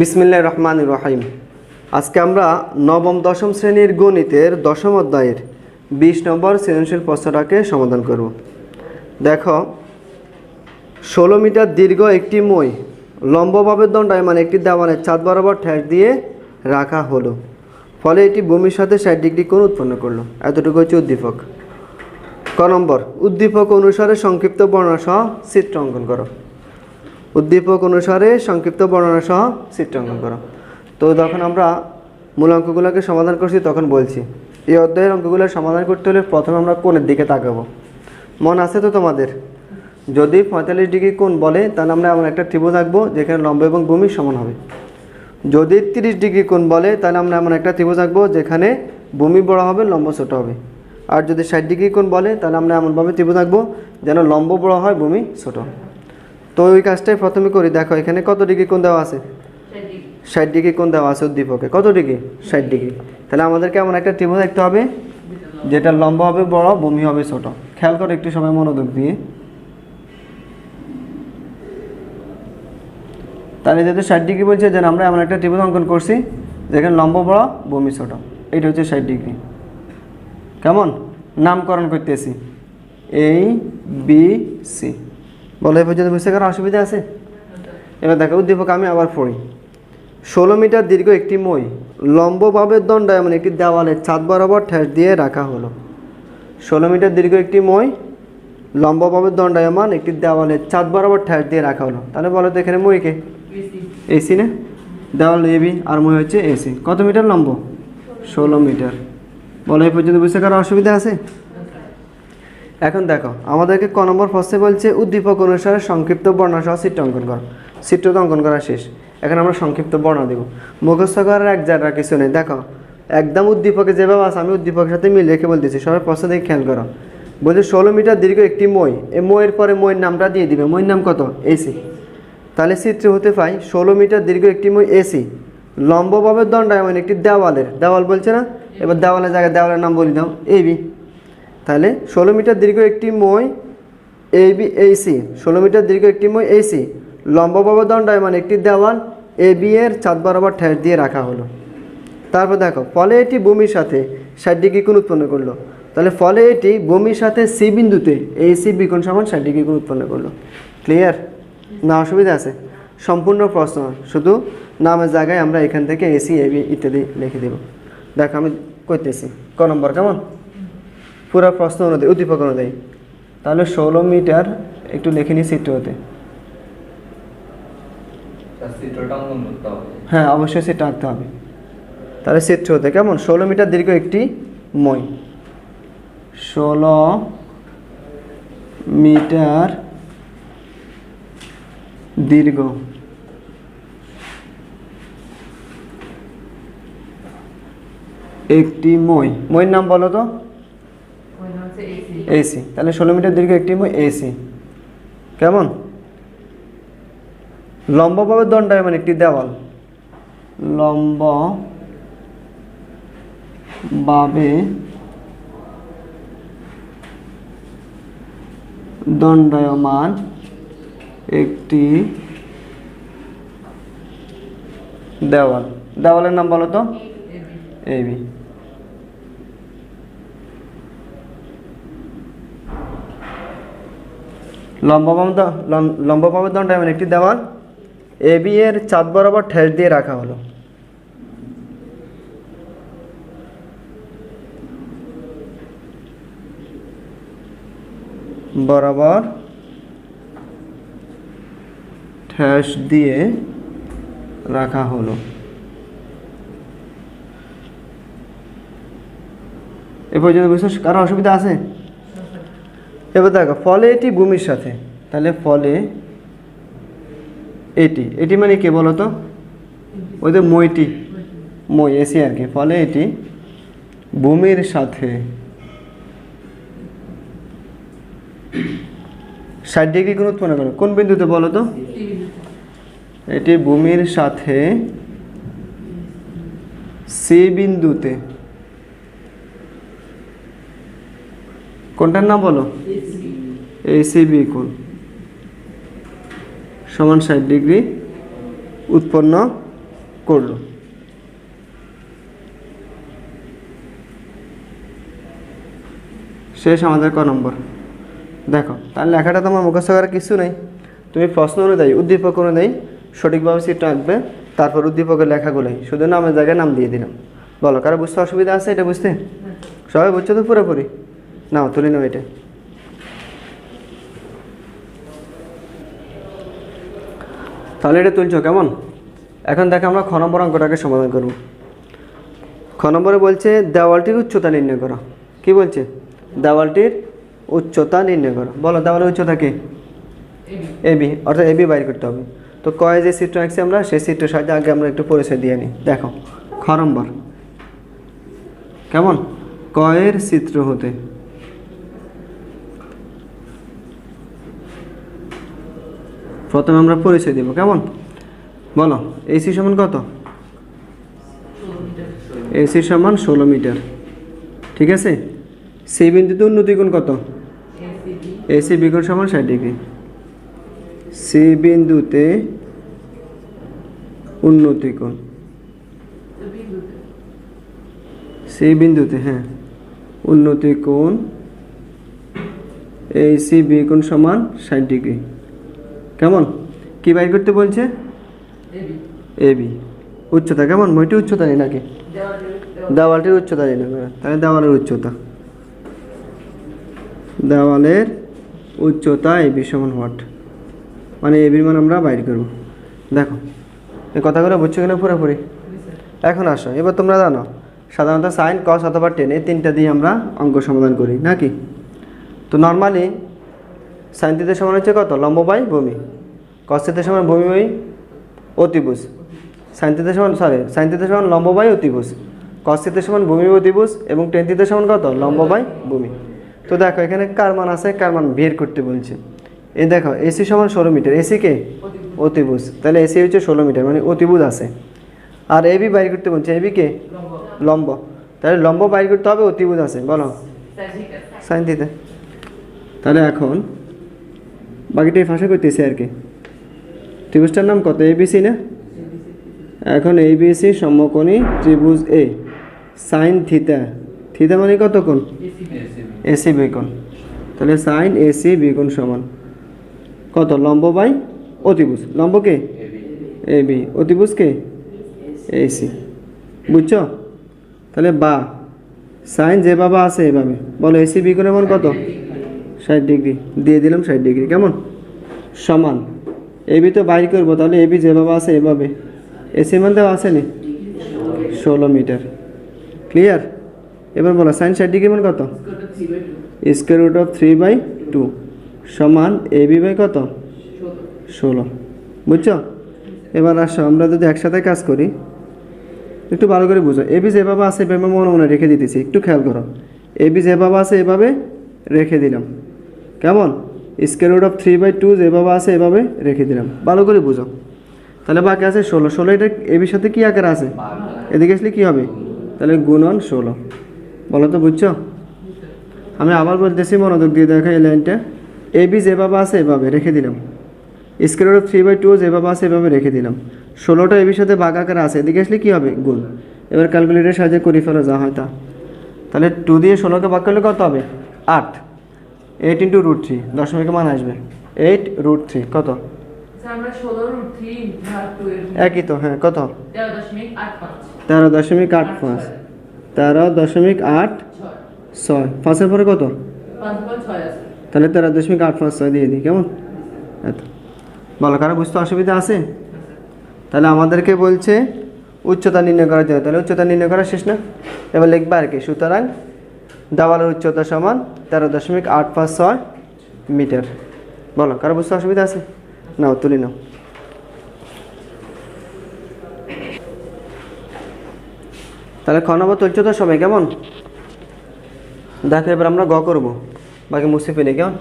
বিসমিল্লাহ রহমান রহিম। আজকে আমরা নবম, দশম শ্রেণির গণিতের দশম অধ্যায়ের বিশ নম্বর সৃজনশীল প্রশ্নটাকে সমাধান করব। দেখো, ষোলো মিটার দীর্ঘ একটি মই লম্বভাবে দণ্ডায় মানে একটি দেওয়ালের চাঁদ বরাবর ঠেস দিয়ে রাখা হলো। ফলে এটি ভূমির সাথে ষাট ডিগ্রি কোণ উৎপন্ন করল। এতটুকু হচ্ছে উদ্দীপক। ক নম্বর, উদ্দীপক অনুসারে সংক্ষিপ্ত বর্ণনা সহ চিত্র অঙ্কন করো। উদ্দীপক অনুসারে সংক্ষিপ্ত বর্ণনা সহ চিত্র অঙ্কন করো। তো যখন আমরা মূল অঙ্কগুলোকে সমাধান করছি, তখন বলছি, এই অধ্যায়ের অঙ্কগুলো সমাধান করতে হলে প্রথমে আমরা কোণের দিকে তাকাবো। মন আছে তো তোমাদের? যদি পঁয়তাল্লিশ ডিগ্রি কোণ বলে, তাহলে আমরা এমন একটা ত্রিভুজ আঁকবো, যেখানে লম্ব এবং ভূমি সমান হবে। যদি তিরিশ ডিগ্রি কোণ বলে, তাহলে আমরা এমন একটা ত্রিভুজ আঁকবো, যেখানে ভূমি বড় হবে, লম্ব ছোট হবে। আর যদি ষাট ডিগ্রি কোণ বলে, তাহলে আমরা এমনভাবে ত্রিভুজ আঁকবো, যেন লম্ব বড় হয়, ভূমি ছোট হয়। তো ওই কাজটাই প্রথমে করি। দেখো এখানে কত ডিগ্রি কোণ দেওয়া আছে? ষাট ডিগ্রি। কোণ দেওয়া আছে উদ্দীপকে। কত ডিগ্রি? ষাট ডিগ্রি। তাহলে আমাদেরকে এমন একটা ত্রিভুজ দেখতে হবে? যেটা লম্বা হবে বড় ভূমি হবে ছোট। খেয়াল করো একটু সময় মনোযোগ দিয়ে। তাহলে যেহেতু ষাট ডিগ্রি বলছে যেন আমরা এমন একটা ত্রিভুজ অঙ্কন করছি যেখানে লম্ব বড় ভূমি ছোট। এইটা হচ্ছে ষাট ডিগ্রি। কেমন? নামকরণ করতেছি। এই বি সি বলে এই পর্যন্ত বুঝতে কারও অসুবিধা আছে? এবার দেখো উদ্দীপক আমি আবার পড়ি। ষোলো মিটার দীর্ঘ একটি মই লম্বভাবে দণ্ড এমন একটি দেওয়ালে ছাদ বরাবর ঠেস দিয়ে রাখা হলো। ষোলো মিটার দীর্ঘ একটি মই লম্বভাবে দণ্ডায়মান একটি দেওয়ালের ছাদ বরাবর ঠেস দিয়ে রাখা হলো। তাহলে বলো তো এখানে মইকে এসি। না? দেওয়াল এবি আর মই হচ্ছে এসি। কত মিটার লম্ব? ষোলো মিটার। বলো এই পর্যন্ত বুঝতে কারও অসুবিধা আছে? এখন দেখো, আমাদেরকে ক নম্বর প্রশ্নে বলছে, উদ্দীপক অনুসারে সংক্ষিপ্ত বর্ণনা সহ চিত্র অঙ্কন করো। চিত্র তো অঙ্কন করা শেষ। এখন আমরা সংক্ষিপ্ত বর্ণনা দেবো। মুখস্থ করার এক জায়গা কিছু নেই। দেখো, একদম উদ্দীপকে যেভাবে আছে, আমি উদ্দীপকের সাথে মিল রেখে বলতেছি। সবাই প্রশ্ন দেখে খেয়াল করো। বলছে, ষোলো মিটার দীর্ঘ একটি মই। এই মইয়ের পরে মইয়ের নামটা দিয়ে দিবে। মইয়ের নাম কত? এসি। তাহলে চিত্র হতে পাই, ষোলো মিটার দীর্ঘ একটি মই এসি। লম্বভাবে দণ্ডায়মান একটি দেওয়ালের। দেওয়াল বলছে না? এবার দেওয়ালের জায়গায় দেওয়ালের নাম বলি দাও। এবি তাহলে ষোলো মিটার দীর্ঘ একটি মই এ বি এইসি ষোলো মিটার দীর্ঘ একটি মই এসি এইসি লম্বভাবে দণ্ডায়মান একটি দেওয়াল এ বি এর চাঁদ বরাবর ঠেস দিয়ে রাখা হলো। তারপর দেখো, ফলে এটি ভূমির সাথে ষাট ডিগ্রি কোণ উৎপন্ন করল। তাহলে ফলে এটি ভূমির সাথে সি বিন্দুতে এই সি বিকোণ সমান ষাট ডিগ্রি কোণ উৎপন্ন করল। ক্লিয়ার না অসুবিধা আছে। সম্পূর্ণ প্রশ্ন, শুধু নামের জায়গায় আমরা এখান থেকে এসি এবি ইত্যাদি লিখে দেব। দেখো আমি করতেছি। ক নম্বর কেমন? পুরো প্রশ্ন অনুযায়ী উদ্দীপক অনুযায়ী। তাহলে ষোলো মিটার একটু লিখে নিই চিত্র হতে চিত্রটা অঙ্কন করতে হবে। হ্যাঁ অবশ্যই সেটা আঁকতে হবে। তাহলে চিত্র হতে কেমন? ষোলো মিটার দীর্ঘ একটি মই। ষোলো মিটার দীর্ঘ। একটি মই। মইয়ের নাম বলো তো? এসি তাহলে ষোলো মিটার দীর্ঘ একটি এসি কেমন? লম্বভাবে দণ্ডায়মান একটি দেওয়াল। লম্ব ভাবে দণ্ডায়মান একটি দেওয়াল। দেওয়ালের নাম বলো তো? এবি লম্বভাবে দ- লম- লম্বভাবে দণ্ডায়মান একটি দেওয়াল। এবি এর চাঁদ বরাবর ঠেস দিয়ে রাখা হলো। বরাবর ঠেস দিয়ে রাখা হলো। এ পর্যন্ত বুঝতে কারও অসুবিধা আছে? এবার দেখো, ফলে এটি ভূমির সাথে। তাহলে ফলে এটি এটি মানে কে বলো তো ওই যে মইটি, মই, এসি আর কি। ফলে এটি ভূমির সাথে। ষাট ডিগ্রি কোণ উৎপন্ন করে। কোন বিন্দুতে বলো তো এটি ভূমির সাথে সি বিন্দুতে। কোনটার নাম বলো? এসিবি কোণ সমান ষাট ডিগ্রি উৎপন্ন করল। শেষ আমাদের ক নম্বর। দেখো, তার লেখাটা তোমার মুখস্থ করার কিছু নেই। তুমি প্রশ্ন অনুযায়ী, উদ্দীপক অনুযায়ী সঠিকভাবে চিত্র আঁকবে তারপর উদ্দীপকের লেখাগুলোই শুধু নামের জায়গায় নাম দিয়ে দিলাম। বলো, কারও বুঝতে অসুবিধা আছে এটা বুঝতে? সবাই বুঝছ তো পুরোপুরি? নাও তুলে নাও এটা। তাহলে এটা তুলছো কেমন? এখন দেখো আমরা খ নম্বর অঙ্কটাকে সমাধান করব। খ নম্বরে বলছে দেওয়ালটির উচ্চতা নির্ণয় করো। কি বলছে? দেওয়ালটির উচ্চতা নির্ণয় করো। বলো দেওয়ালের উচ্চতা কি? এবি অর্থাৎ এবি বাইর করতে হবে। তো কয়ে যে চিত্র আঁকছি আমরা সেই চিত্রের সাহায্যে আগে আমরা একটু পরিচয় দিয়ে নিই। দেখো খ নম্বর। কেমন? কয়ের চিত্র হতে প্রথমে আমরা পরিচয় দেব, কেমন? বলো এসি সমান কত? এসি সমান ষোলো মিটার। ঠিক আছে? সি বিন্দুতে উন্নতি কোণ কত? এসি বিকোণ সমান ষাট ডিগ্রি। সি বিন্দুতে উন্নতি কোণ। সি বিন্দুতে হ্যাঁ। উন্নতি কোণ এই সি বি কোণ সমান ষাট ডিগ্রি। কেমন? কি বাইর করতে বলছে? A B. উচ্চতা কেমন? বইটি উচ্চতা নেই নাকি? দেওয়ালটির উচ্চতা নেই না। তাহলে দেওয়ালের উচ্চতা। দেওয়ালের উচ্চতা এ বি সমান হোয়াট? মানে এ বির মান আমরা বাইর করব। দেখো এই কথাগুলো বুঝছ কিনা পুরোপুরি? এখন আসো এবার তোমরা জানো সাধারণত সাইন কস অথবা টেন এই তিনটা দিয়ে আমরা অঙ্ক সমাধান করি নাকি? তো নর্মালি সাইন থিটা সমান হচ্ছে কত? লম্ব বাই ভূমি। কস সমান ভূমি বাই অতিভুজ। সাইন থিটা সমান সরি সাইন থিটা সমান লম্ব বাই অতিভুজ। কস সমান ভূমি বাই অতিভুজ এবং টেন থিটা সমান কত? লম্ব বাই ভূমি। তো দেখো এখানে কার মান আছে? কার মান বের করতে বলছে। এই দেখো এসি সমান ষোলো মিটার। এসি কে? অতিভুজ। তাহলে এসি হচ্ছে ষোলো মিটার মানে অতিভুজ আছে। আর এবি বাইর করতে বলছে এবি কে? লম্ব। তাহলে লম্ব বাইর করতে হবে অতিভুজ আছে। বলো। সাইন দিতে তাহলে এখন বাকিটা এই ভাষা করতেছি আর কি। ত্রিভুজটার নাম কত? এবিসি না? এখন এবিসি সমকোণী ত্রিভুজ এ সাইন থিতা থিতা মানে কত কোণ এসি বিকোণ তাহলে সাইন এসি বিকোণ সমান। কত? লম্ব বাই অতিভুজ। লম্ব কে? এ বি অতিভুজ কে? এসি বুঝছ? তাহলে বা। সাইন যে বাবা আছে এভাবে। বলো এসি বিকোণের মান কত? ষাট ডিগ্রি। দিয়ে দিলাম ষাট ডিগ্রি, কেমন? সমান। এবি তো বাইর করব, তাহলে এবি যেভাবে আছে এভাবে। এসি মান দেওয়া আসেনি ষোলো মিটার। ক্লিয়ার এবার বলো সাইন ষাট ডিগ্রি মান কত? Square root of three by two সমান এবি বাই কত? ষোলো। বুঝছ? এবার আসো, আমরা যদি একসাথে কাজ করি, একটু ভালো করে বুঝো। এবি যেভাবে আছে, এভাবে মনে মনে রেখে দিতেছি। একটু খেয়াল করো। এবি যেভাবে আছে, এভাবে রেখে দিলাম। কেমন? Square root of three by two যেভাবে আছে, এভাবে রেখে দিলাম। ভালো করে বুঝো। তাহলে বাকি আছে ষোলো। ষোলো, এটা এবির সাথে কী আকার আছে? এদিকে আসলে কী হবে? তাহলে গুণন ষোলো। বলো তো, বুঝছ? আমি আবার বলতেছি, মনোযোগ দিয়ে দেখো এই লাইনটা। এবি যেভাবে আছে, এভাবে রেখে দিলাম। Square root of three by two যেভাবে আছে, এভাবে রেখে দিলাম। ষোলোটা এবির সাথে বাঘ আকার আছে। এদিকে আসলে কী হবে? গুণ। এবার ক্যালকুলেটারের সাহায্যে করে ফেলো, যা হয় তা। তাহলে টু দিয়ে ষোলোকে ভাগ করলে কত হবে? আট। এইট ইন্টু রুট থ্রি দশমিকের মান আসবে। এইট রুট থ্রি কত? একই তো হ্যাঁ কত? তেরো দশমিক আট পাঁচ। তেরো দশমিক আট দশমিক ছয়। পাঁচের পরে কত? তাহলে তেরো দশমিক আট পাঁচ ছয় দিয়ে দিই কেমন? এত। বলো কারও বুঝতে অসুবিধা আছে? তাহলে আমাদেরকে বলছে উচ্চতা নির্ণয় করার জন্য। তাহলে উচ্চতা নির্ণয় করা শেষ না? এবার লিখবা আর কি সুতরাং দেওয়ালের উচ্চতা সমান তেরো দশমিক আট পাঁচ ছয় মিটার। বলো, কারও বুঝতে অসুবিধা আছে? নাও, তুলি নাও। তাহলে খ নম্বর তুলছো তো সবাই কেমন? দেখো, এবার আমরা গ করব। বাকি মুছে ফেলি, কেমন?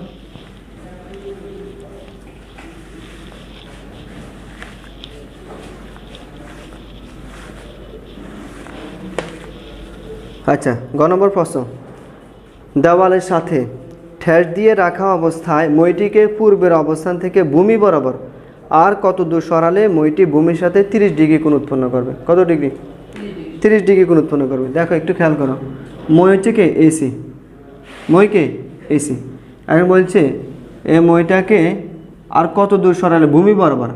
আচ্ছা গ নম্বর প্রশ্ন। দেওয়ালের সাথে ঠেস দিয়ে রাখা অবস্থায় মইটিকে পূর্বের অবস্থান থেকে ভূমি বরাবর আর কত দূর সরালে মইটি ভূমির সাথে তিরিশ ডিগ্রি কোণ উৎপন্ন করবে? কত ডিগ্রি? তিরিশ ডিগ্রি কোণ উৎপন্ন করবে। দেখো, একটু খেয়াল করো। মই হচ্ছে কে? এসি মই কে? এসি এখন বলছে, এ মইটাকে আর কত দূর সরালে ভূমি বরাবর?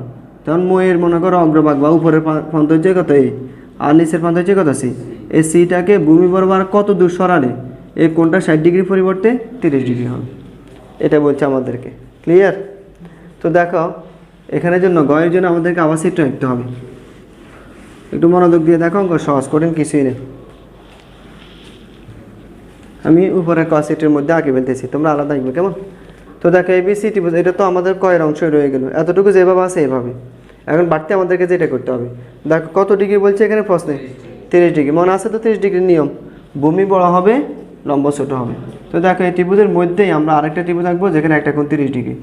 তখন মইয়ের মনে করো অগ্রভাগ বা উপরের প্রান্ত হচ্ছে কত? এই। আর নিচের প্রান্ত হচ্ছে কত? সি। এই সিটাকে ভূমি বরাবর কত দূর সরালে? এই কোনটা ষাট ডিগ্রির পরিবর্তে তিরিশ ডিগ্রি হবে। এটা বলছে আমাদেরকে। ক্লিয়ার তো দেখো, এখানের জন্য গয়ের জন্য আমাদেরকে আবার সিটটা রাখতে হবে। একটু মনোযোগ দিয়ে দেখো সহজ কঠিন কিছুই নেই। আমি উপরে ক সিটের মধ্যে আঁকে ফেলতেছি, তোমরা আলাদা আঁকবে কেমন? তো দেখো এবিসি টি এটা তো আমাদের কয়ের অংশই রয়ে গেল। এতটুকু যেভাবে আছে এভাবে। এখন বাড়তে আমাদেরকে যেটা করতে হবে। দেখো, কত ডিগ্রি বলছে এখানে প্রশ্নে? তিরিশ ডিগ্রি। মনে আছে তো তিরিশ ডিগ্রির নিয়ম? ভূমি বড় হবে লম্ব ছোট হবে। তো দেখো এই ত্রিভুজের মধ্যেই আমরা আরেকটা ত্রিভুজ আঁকবো, যেখানে একটা কোণ তিরিশ ডিগ্রি।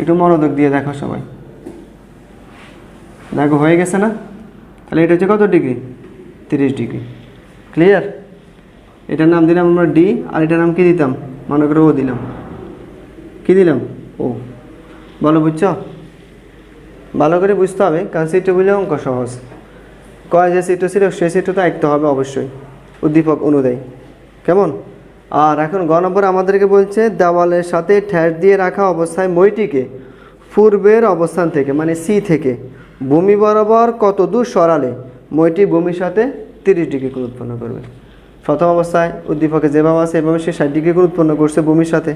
একটু মনোযোগ দিয়ে দেখো সবাই। দেখো, হয়ে গেছে না? তাহলে এটা হচ্ছে কত ডিগ্রি? তিরিশ ডিগ্রি। ক্লিয়ার এটার নাম দিলাম আমরা ডি আর এটার নাম কি দিতাম? মনে করে ও দিলাম। কি দিলাম? ও। বলো, বুঝছ? ভালো করে বুঝতে হবে, কারণ সিটটা বুঝলে অঙ্ক সহজ। কয় যে সিটটা ছিল সেই সিটটা তো আঁকতে হবে অবশ্যই, উদ্দীপক অনুযায়ী। কেমন? আর এখন গ নম্বর আমাদেরকে বলছে, দেওয়ালের সাথে ঠ্যাস দিয়ে রাখা অবস্থায় মইটিকে, পূর্বের অবস্থান থেকে মানে সি থেকে। ভূমি বরাবর কত দূর সরালে, মইটি ভূমির সাথে তিরিশ ডিগ্রি কোণ উৎপন্ন করবে। প্রথম অবস্থায় উদ্দীপকে যেভাবে আছে, এভাবে সে ষাট ডিগ্রি কোণ উৎপন্ন করছে ভূমির সাথে।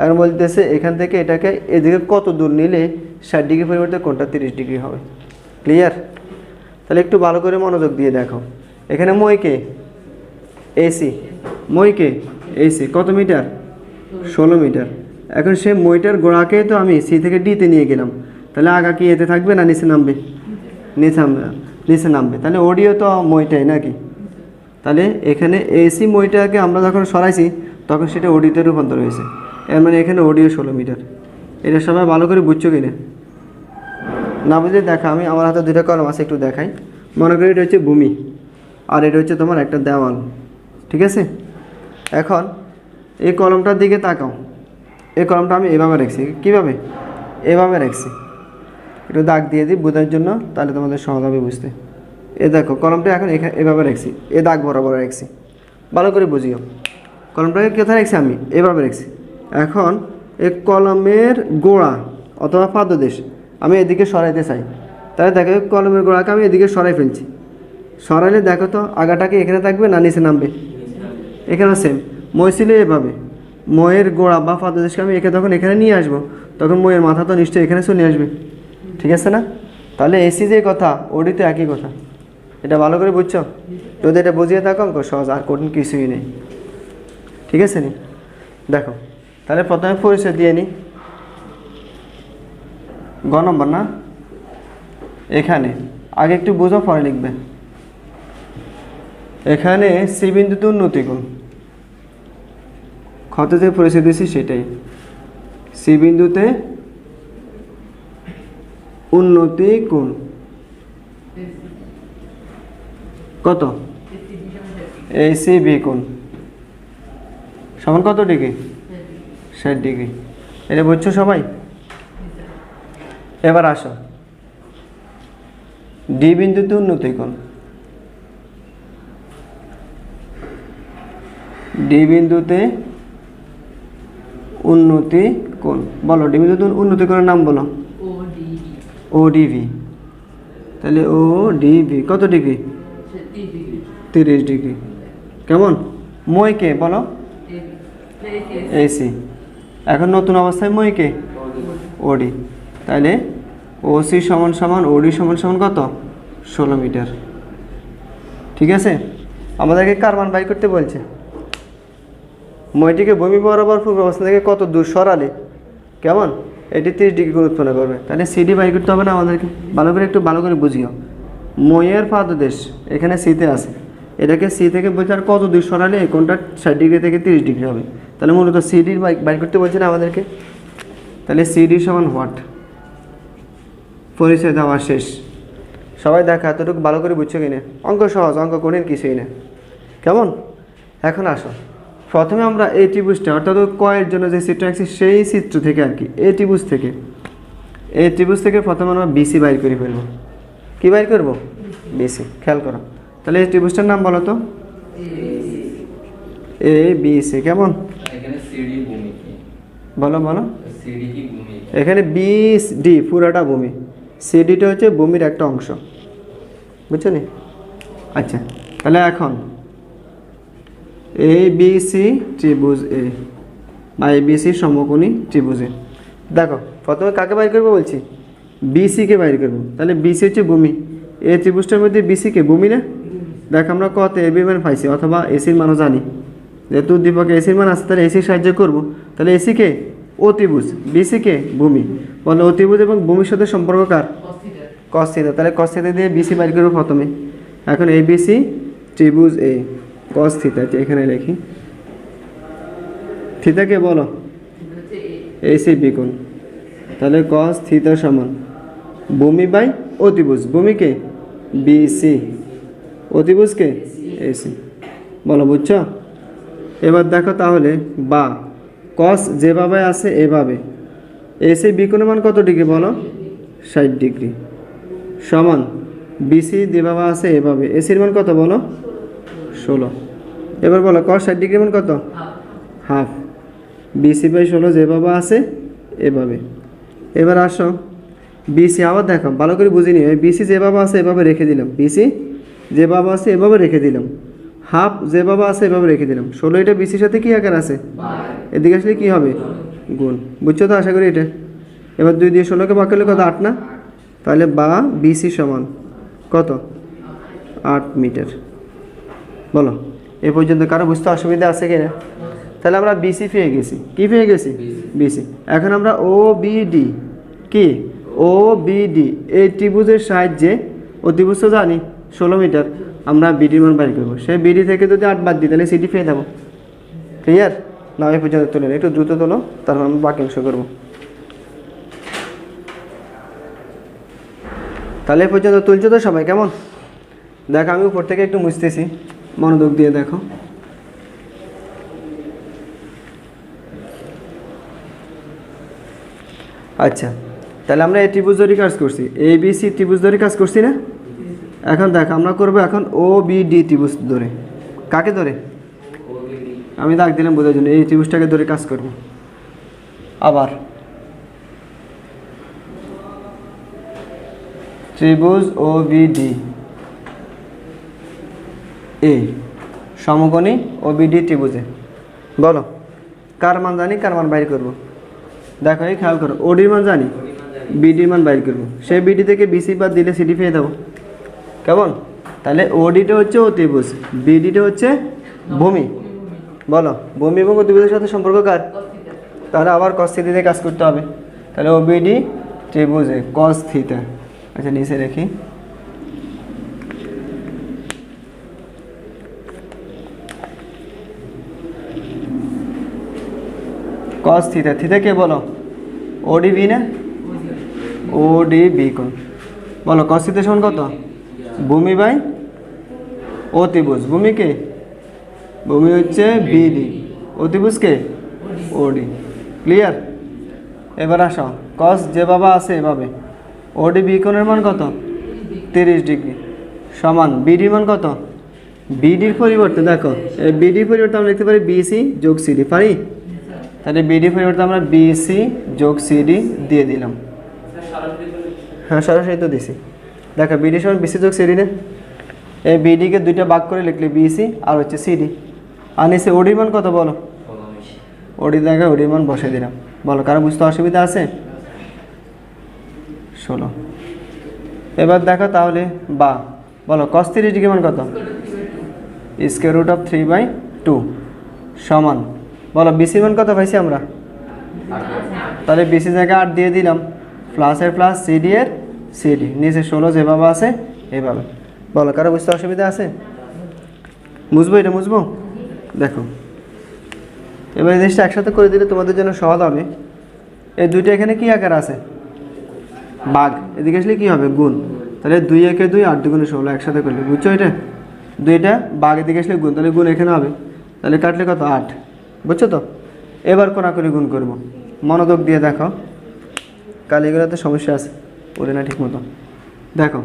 এখন বলতেছে, এখান থেকে এটাকে এদিকে কত দূর নিলে ষাট ডিগ্রি পরিবর্তে কোনটা তিরিশ ডিগ্রি হবে। ক্লিয়ার তাহলে একটু ভালো করে মনোযোগ দিয়ে দেখো। এখানে মইকে এসি মইকে এসি কত মিটার? ষোলো মিটার। এখন সে মইটার গোড়াকে তো আমি সি থেকে ডিতে নিয়ে গেলাম। তাহলে আগা কি এতে থাকবে না নিচে নামবে? নিচে নিচে নামবে। তাহলে অডিও তো মইটাই নাকি? তাহলে এখানে এসি মইটাকে আমরা যখন সরাইছি, তখন সেটা অডিওতে রূপান্তর হয়েছে। এর মানে এখানে অডিও ষোলো মিটার। এটা সবাই ভালো করে বুঝছ কিনা? না বুঝলে দেখা, আমি আমার হাতে দুটো কলম আছে, একটু দেখাই। মনে করি এটা হচ্ছে ভূমি। আর এটা হচ্ছে তোমার একটা দেওয়াল। ঠিক আছে? এখন এই কলমটার দিকে তাকাও। এই কলমটা আমি এভাবে রাখছি। কীভাবে? এভাবে রাখছি। একটু দাগ দিয়ে দিই বোঝার জন্য, তাহলে তোমাদের সহজ হবে বুঝতে। এ দেখো, কলমটা এখন এখানে এভাবে রাখছি। এ দাগ বরাবর রাখছি। ভালো করে বুঝিও। কলমটাকে কোথায় রাখছি আমি? এভাবে রাখছি। এখন এই কলমের গোড়া অথবা পাদদেশ আমি এদিকে সরাইতে চাই। তাহলে দেখো কলমের গোড়াকে আমি এদিকে সরাই ফেলছি। সরাইলে দেখো তো, আগাটাকে এখানে থাকবে না নিচে নামবে? এখানে সেম মই ছিল এভাবে। ময়ের গোড়া বা পাদদেশকে আমি একে তখন এখানে নিয়ে আসব। তখন ময়ের মাথা তো নিশ্চয়ই এখানে চলে আসবে। ঠিক আছে না? তাহলে এসি যে কথা, ওডি তো একই কথা। এটা ভালো করে বুঝছ? যদি এটা বুঝিয়ে থাকো অঙ্ক সহজ, আর কঠিন কিছুই নেই। ঠিক আছে নি? দেখো, তাহলে প্রথমে পরিচয় দিয়ে নিই গ নম্বর না? এখানে। আগে একটু বুঝো, পরে লিখবে। এখানে সি বিন্দুতে উন্নতি কোণ ক্ষত যে পরিচয় দিয়েছি সেটাই। সি বিন্দুতে উন্নতি কোণ? কত? এই সি বি কোণ। সমান কত ডিগ্রি? ষাট ডিগ্রি। এটা বুঝছ সবাই? এবার আসো। ডি বিন্দুতে উন্নতি কোণ। ডি বিন্দুতে উন্নতি কোণ বলো ডি বিন্দুতে উন্নতি কোণের নাম বলো। ও ডিভি তাহলে ও ডিভি কত ডিগ্রি? তিরিশ ডিগ্রি। কেমন? মইকে বলো। এসি। এখন নতুন অবস্থায় মইকে ওডি তাহলে ওসি সমান সমান ওডি সমান সমান কত? ষোলো মিটার। ঠিক আছে? আমাদেরকে কারমান বাই করতে বলছে। মইটিকে ভূমি বরাবর পূর্ব অবস্থা থেকে কত দূর সরালে? কেমন? এটি তিরিশ ডিগ্রি কোণ উৎপন্ন করবে। তাহলে সিডি বাই করতে হবে না আমাদেরকে? ভালো করে একটু ভালো করে বুঝিও। মইয়ের পাদদেশ এখানে সিতে আছে। এটাকে সি থেকে বলছে আর কত দূর সরালে? কোণটা ষাট ডিগ্রি থেকে তিরিশ ডিগ্রি হবে। তাহলে মূলত সিডির বাই বাইর করতে বলছে না আমাদেরকে? তাহলে সিডি সমান হোয়াট? পরিচয় দেওয়া শেষ। সবাই দেখা, এতটুকু ভালো করে বুঝছ কিনা? অঙ্ক সহজ, অঙ্ক কঠিন কিছুই না। কেমন? এখন আসো। প্রথমে আমরা এই ত্রিভুজটা অর্থাৎ কয়ের জন্য যে চিত্র আঁকছি সেই চিত্র থেকে আর কি এই ত্রিভুজ থেকে। এই ত্রিভুজ থেকে প্রথমে আমরা বিসি বাইর করে ফেলব। কি বাইর করব? বিসি খেয়াল করো। তাহলে এই ত্রিভুজটার নাম বলো তো। এ বি সি কেমন? বলো বলো। এখানে বি ডি পুরাটা ভূমি। সিডিটা হচ্ছে ভূমির একটা অংশ। বুঝছ নি? আচ্ছা তাহলে এখন এ বি সি ত্রিভুজ এ বা এ বি সি সমকোণী ত্রিভুজে দেখো প্রথমে কাকে বাইর করব বলছি? বিসিকে বাইর করব। তাহলে বিসি হচ্ছে ভূমি। এই ত্রিভুজটার মধ্যে বিসিকে ভূমি না? দেখ আমরা কত এ বি মান পাইছি অথবা এসির মানও জানি। যেহেতু দীপকে এসির মান আছে তাহলে এসির সাহায্য করব। তাহলে এসিকে অতিভুজ বিসিকে ভূমি। বলে অতিভুজ এবং ভূমির সাথে সম্পর্ক কার? কস্তিটার কস থিটা তাহলে কস থিটা দিয়ে বিসি বাইর করব প্রথমে। এখন এ বিসি ত্রিভুজ এ কস থিটা এখানে লিখি। থিতাকে বলো? এসি বিকোণ। তাহলে কস থিতা সমান ভূমি বাই অতিভুজ। ভূমিকে বিসি অতিভুজকে এসি বলো বুঝছ? এবার দেখো তাহলে বা। কস যেভাবে আছে এভাবে। এসি বিকোণের মান কত ডিগ্রি বলো? ষাট ডিগ্রি। সমান বিসি যেভাবে আছে এভাবে। এসির মান কত বলো? ষোলো। এবার বলো কস ষাট ডিগ্রি মান কত? হাফ। বিসি বাই ষোলো যেভাবে আছে এভাবে। এবার আসো। বিসি আবার দেখো ভালো করে বুঝিনি ওই বিসি যেভাবে আছে এভাবে রেখে দিলাম। বিসি যেভাবে আছে এভাবে রেখে দিলাম। হাফ যেভাবে আছে এভাবে রেখে দিলাম। ষোলো এটা বিসির সাথে কী আকার আছে? এদিকে আসলে কী হবে? গুণ। বুঝছ তো? আশা করি এটা। এবার দুই দিয়ে ষোলোকে ভাগ করলে কত? আট না? তাহলে বা বিসি সমান কত? আট মিটার। বলো এ পর্যন্ত কারও বুঝতে অসুবিধা আছে কিনা তাহলে আমরা বিসি পেয়ে গেছি। কি পেয়ে গেছি? বিসি এখন আমরা ও বিডি কি? ও বিডি এই ত্রিভুজের সাহায্যে ও ত্রিভুজ তো জানি ষোলো মিটার। আমরা বিডির মান বাইর করব। সেই বিডি থেকে যদি আট বাদ দিই তাহলে সিডি পেয়ে যাব। ক্লিয়ার না এই পর্যন্ত তুলে একটু দ্রুত তোলো তারপর আমরা বাকি অংশ করব। তাহলে এ পর্যন্ত তুলছো তো সবাই কেমন? দেখ আমি উপর থেকে একটু মুছতেছি। মনোযোগ দিয়ে দেখো। আচ্ছা তাহলে আমরা এই ত্রিভুজ ধরে কাজ করছি। এ বি সি ত্রিভুজ ধরে কাজ করছি না? এখন দেখ, আমরা করব এখন ও বি ডি ত্রিভুজ ধরে কাকে ধরে? আমি দাগ দিলাম বোঝার জন্য, এই ত্রিভুজটাকে ধরে কাজ করব। আবার। ত্রিভুজ ও বি ডি এ, সমকোণী ও বিডি ত্রিভুজে। বলো, কার মান জানি, কার মান বাইর করব? দেখো, এই খেয়াল করো ওডির মান জানি বিডির মান বাইর করব। সেই বিডি থেকে বিসি বাদ দিলে সিডি পেয়ে দেবো কেমন? তাহলে ওডিটা হচ্ছে অতিভুজ বিডিটা হচ্ছে ভূমি। বলো, ভূমি এবং অতিভুজের সাথে সম্পর্ক কার? তাহলে আবার কস থিতে কাজ করতে হবে। তাহলে ওবিডি ত্রিভুজে কস থিতা আচ্ছা নিচে রেখি কস থিতা থিতা কে বলো? বি না? বি কোন? বলো, কস থিতা সমান কত? ভূমি বাই অতিভুজ। ভূমি কে? ভূমি হচ্ছে বিডি অতিভুজ কে? ওডি। ক্লিয়ার? এবার আসো। কস যেভাবে আছে এভাবে। ওডি বিকোণের মান কত? তিরিশ ডিগ্রি। সমান বিডির মান কত? বিডির পরিবর্তে, দেখো বিডির পরিবর্তে আমরা লিখতে পারি বিসি যোগ সিডি পারি? তাহলে বিডির পরিবর্তে আমরা বিসি যোগ সিডি দিয়ে দিলাম। হ্যাঁ সরাসরি তো দিছি। দেখো বিডি সমান বিসি যোগ সিডি না। এই বিডিকে দুইটা ভাগ করে লিখলে বিসি আর হচ্ছে সিডি আর নিচে ওডির মান কত বলো? ওডি জায়গায় ওডির মান বসে দিলাম। বলো, কারও বুঝতে অসুবিধা আছে? ষোলো। এবার দেখো তাহলে বা। বলো কস তিরিশ ডিগ্রি মান কত? Square root of three by two সমান। বলো বিসির মান কত পাইছি আমরা? তাহলে বিসি জায়গায় আট দিয়ে দিলাম। প্লাসের প্লাস সিডি এর সিডি নিচে ষোলো যেভাবে আছে, এভাবে। বলো, কারও বুঝতে অসুবিধা আছে? বুঝব এটা, বুঝব? দেখো। এবার এই জিনিসটা একসাথে করে দিলে তোমাদের জন্য সহজ হবে। এই দুইটা এখানে কি আকার আছে? বাঘ। এদিকে আসলে কি হবে? গুণ। তাহলে দুই একে দুই, আট দুগুণে ষোলো একসাথে করলে। বুঝছ এটা? দুইটা বাঘ এদিকে আসলে গুণ। তাহলে গুণ এখানে হবে। তাহলে কাটলে কত? আট। বুঝছ তো? এবার কোনা করে গুণ করব। মনোযোগ দিয়ে দেখো। কালীগুলোতে সমস্যা আছে, পড়ে না ঠিক মতো। দেখো,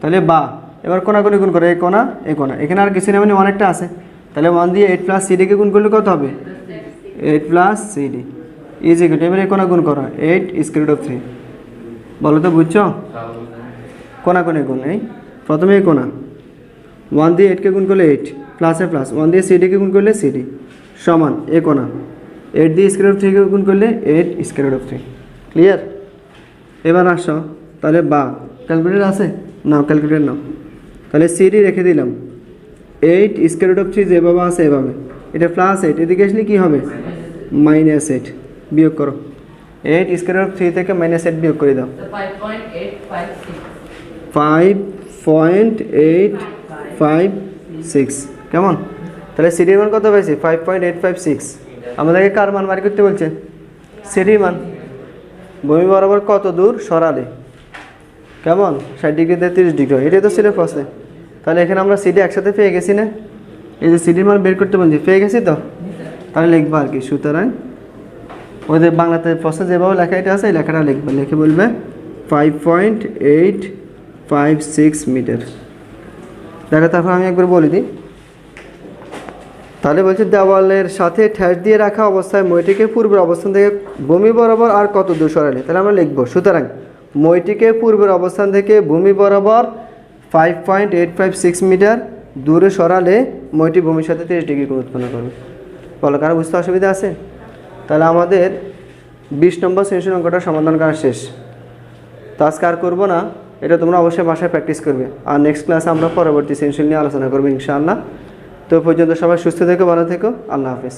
তাহলে বা, এবার কোনাকুনি গুণ করো এই কোনা এই কোনা। এখানে আর কিছু নেই মানে অনেকটা আছে। তাহলে ওয়ান দিয়ে এইট প্লাস সিডিকে গুণ করলে কত হবে? Eight plus CD is equal এবার এই কোনা গুণ করো। এইট স্কোয়ার অফ থ্রি বলো তো, বুঝছ? কোনা কোনে গুণ, এই প্রথমে কোনা। ওয়ান দিয়ে এইটকে গুণ করলে এইট প্লাসে প্লাস ওয়ান দিয়ে সিডিকে গুণ করলে সিডি সমান, এ কোনা এইট দিয়ে স্কোয়ার অফ থ্রিকে গুণ করলে eight square of three clear এবার আসো, তাহলে বা ক্যালকুলেটর আছে? নাও ক্যালকুলেটর নাও। তাহলে সিডি রেখে দিলাম। এইট স্কোয়ার অফ থ্রি যেভাবে আছে এভাবে। এটা প্লাস এইট এদিকে আসলে কী হবে? মাইনাস এইট বিয়োগ করো। এইট স্কোয়ার অফ থ্রি থেকে মাইনাস এইট বিয়োগ করে দাও. Five point eight five six কেমন? তাহলে সিডির মান কত পেয়েছি five point eight five six আমাদেরকে কার মান বার করতে বলছে? সিডির মান। ভূমি বরাবর কত দূর? সরালে। কেমন? ষাট ডিগ্রিতে তিরিশ ডিগ্রি। এটাই তো ছিল প্রশ্নে তাহলে এখানে আমরা সিডি একসাথে পেয়ে গেছি না? এই যে সিডির মান বের করতে বলছি, পেয়ে গেছি তো? তাহলে লিখব আর কি। সুতরাং ওদের বাংলাতে প্রশ্নে যেভাবে লেখা এটা আছে লেখাটা লিখবে। লিখে বলবে five point eight five six metre দেখো, তারপর আমি একবার বলে দিই। তাহলে বলছে, দেওয়ালের সাথে ঠ্যাস দিয়ে রাখা অবস্থায় মইটিকে পূর্বের অবস্থান থেকে ভূমি বরাবর আর কত দূর সরালে? তাহলে আমরা লিখব, সুতরাং মইটিকে পূর্বের অবস্থান থেকে ভূমি বরাবর five point eight five six metre দূরে সরালে মইটি ভূমির সাথে তিরিশ ডিগ্রি কোণ উৎপন্ন করবে। বলো, কারও বুঝতে অসুবিধা আছে? তাহলে আমাদের বিশ নম্বর সেশন অঙ্কটা সমাধান করা শেষ। তো আজকে আর করব না, এটা তোমরা অবশ্যই বাসায় প্র্যাকটিস করবে। আর নেক্সট ক্লাসে আমরা পরবর্তী সেশন নিয়ে আলোচনা করব, ইনশাআল্লাহ। তো পর্যন্ত সবাই সুস্থ থেকো ভালো থেকো। আল্লাহ হাফিজ।